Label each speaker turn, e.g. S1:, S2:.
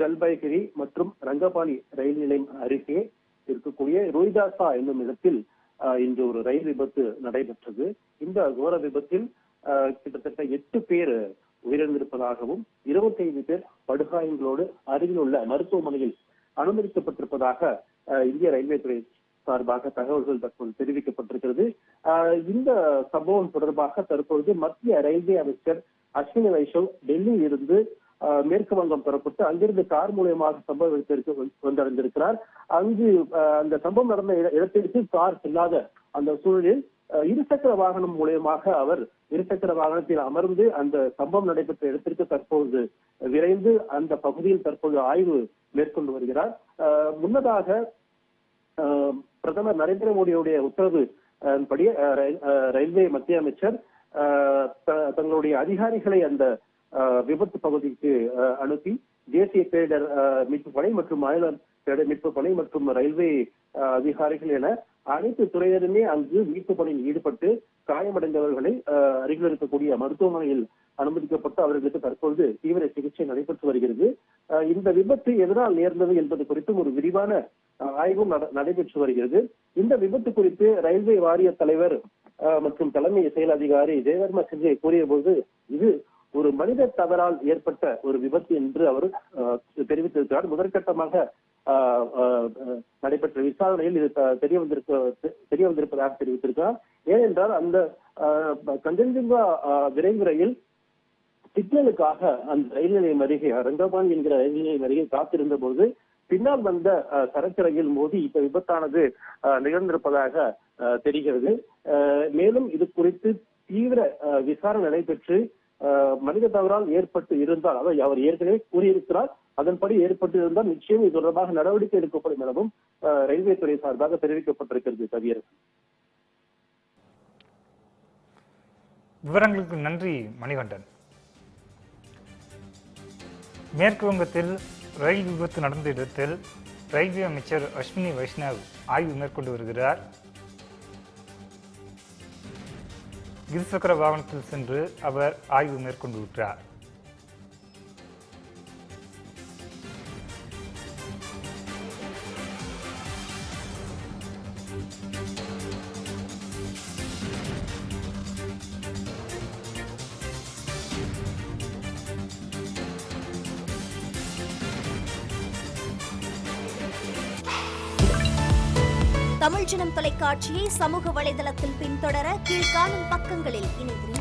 S1: ஜல்பைகிரி மற்றும் ரங்கபாணி ரயில் நிலையம் அருகே இருக்கக்கூடிய ரோய்தாசா என்னும் இடத்தில் இன்று ஒரு ரயில் விபத்து நடைபெற்றது. இந்த கோர விபத்தில் ஆஹ், கிட்டத்தட்ட எட்டு பேர் உயிரிழந்திருப்பதாகவும் இருபத்தைந்து பேர் படுகாயங்களோடு அருகில் உள்ள மருத்துவமனையில் அனுமதிக்கப்பட்டிருப்பதாக இந்திய ரயில்வே துறை சார்பாக தகவல்கள் தற்போது தெரிவிக்கப்பட்டிருக்கிறது. இந்த சம்பவம் தொடர்பாக தற்பொழுது மத்திய ரயில்வே அமைச்சர் அஸ்வினி வைஷ்ணவ் டெல்லியில் இருந்து மேற்கு வங்கம் புறப்பட்டு அங்கிருந்து கார் மூலியமாக சம்பவ இடத்திற்கு வந்து- வந்தடைந்திருக்கிறார். அங்கு அந்த சம்பவம் நடந்த இட- இடத்திற்கு கார் செல்லாத அந்த சூழலில் இருசக்கர வாகனம் மூலியமாக அவர் இருசக்கர வாகனத்தில் அமர்ந்து அந்த சம்பவம் நடைபெற்ற இடத்திற்கு தற்போது விரைந்து அந்த பகுதியில் தற்போது ஆய்வு மேற்கொண்டு வருகிறார். ஆஹ், முன்னதாக ஆஹ், பிரதமர் நரேந்திர மோடியுடைய உத்தரவு படி ரயில்- ரயில்வே மத்திய அமைச்சர் ஆஹ், தங்களுடைய அதிகாரிகளை அந்த விபத்து பகுதிக்கு அனுப்பி தேசிய பேரிடர் மீட்பு படை மற்றும் மாநில பேரிடர் மீட்பு படை மற்றும் ரயில்வே அதிகாரிகள் என அனைத்து துறையினருமே அங்கு மீட்பு பணியில் ஈடுபட்டு காயமடைந்தவர்களை அருகில் இருக்கக்கூடிய மருத்துவமனையில் அனுமதிக்கப்பட்டு அவர்களுக்கு தற்பொழுது தீவிர சிகிச்சை நடைபெற்று வருகிறது. இந்த விபத்து எதனால் நேர்ந்தது என்பது குறித்தும் ஒரு விரிவான ஆய்வும் நட- நடைபெற்று வருகிறது. இந்த விபத்து குறித்து ரயில்வே வாரிய தலைவர் ஆஹ், மற்றும் தலைமை செயல் அதிகாரி ஜெயவர்மா சிங்கை கூறிய போது இது ஒரு மனித தவறால் ஏற்பட்ட ஒரு விபத்து என்று அவர் தெரிவித்திருக்கிறார். முதற்கட்டமாக ஆஹ், நடைபெற்ற விசாரணையில் இது தெரிய வந்திருக்க தெரிய வந்திருப்பதாக தெரிவித்திருக்கிறார். ஏனென்றால் அந்த ஆஹ், கஞ்சன்ஜுங்கா விரைவு ரயில் சிக்னலுக்காக அந்த ரயில் நிலையம் அருகே ரங்கபான் என்கிற ரயில் நிலையம் அருகே காத்திருந்த போது பின்னால் வந்த சரக்கு ரயில் மோதி இப்ப விபத்தானது நிகழ்ந்திருப்பதாக அஹ், தெரிகிறது. மேலும் இது குறித்து தீவிர விசாரணை நடைபெற்று மனித தவறால் ஏற்பட்டு இருந்தால் அதாவது அவர் ஏற்கனவே கூறியிருக்கிறார் அதன்படி ஏற்பட்டு இருந்தால் நிச்சயம் இது தொடர்பாக நடவடிக்கை எடுக்கப்படும் எனவும் ரயில்வே துறை சார்பாக தெரிவிக்கப்பட்டிருக்கிறது கவியர்
S2: விவரங்களுக்கு நன்றி மணிகண்டன். மேற்கு வங்கத்தில் ரயில் விபத்து நடந்த இடத்தில் ரயில்வே அமைச்சர் அஸ்வினி வைஷ்ணவ் ஆய்வு மேற்கொண்டு வருகிறார். இருசக்கர வாகனத்தில் சென்று அவர் ஆய்வு மேற்கொண்டு விட்டார்
S3: தமிழ் ஜனம் தொலைக்காட்சியை சமூக வலைதளத்தில் பின்தொடர கீழ்காணும் பக்கங்களில் இணைந்திருங்கள்.